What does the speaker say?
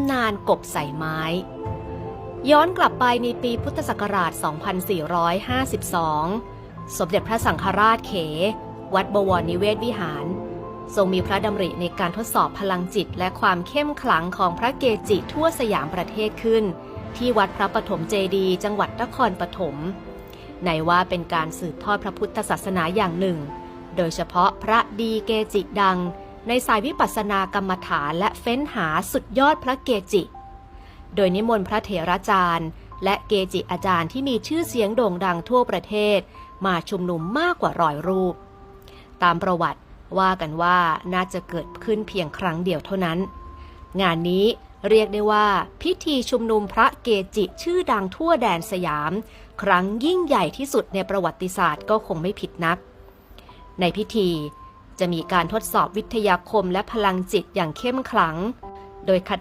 ำนานกบใส่ไม้ ย้อนกลับไปในปีพุทธศักราช 2452 สมเด็จพระสังฆราชเข วัดบวรนิเวศวิหาร ทรงมีพระดำริในการทดสอบพลังจิตและความเข้มขลังของพระเกจิทั่วสยามประเทศขึ้น ที่วัดพระปฐมเจดี จังหวัดนครปฐมในว่าเป็นการสืบทอดพระพุทธศาสนาอย่างหนึ่ง โดยเฉพาะพระดีเกจิดัง ในสายวิปัสสนากรรมฐานและเฟ้นหาสุดยอดพระเกจิ โดยนิมนต์พระเถราจารย์ และเกจิอาจารย์ที่มีชื่อเสียงโด่งดังทั่วประเทศ มาชุมนุมมากกว่าร้อยรูป ตามประวัติว่ากันว่าน่าจะเกิดขึ้นเพียงครั้งเดียวเท่านั้น งานนี้เรียกได้ว่าพิธีชุมนุมพระเกจิชื่อดังทั่วแดนสยาม ครั้งยิ่งใหญ่ที่สุดในประวัติศาสตร์ก็คงไม่ผิดนัก ในพิธี จะมีการทดสอบวิทยาคมและพลังจิตอย่างเข้มขลัง โดยคัด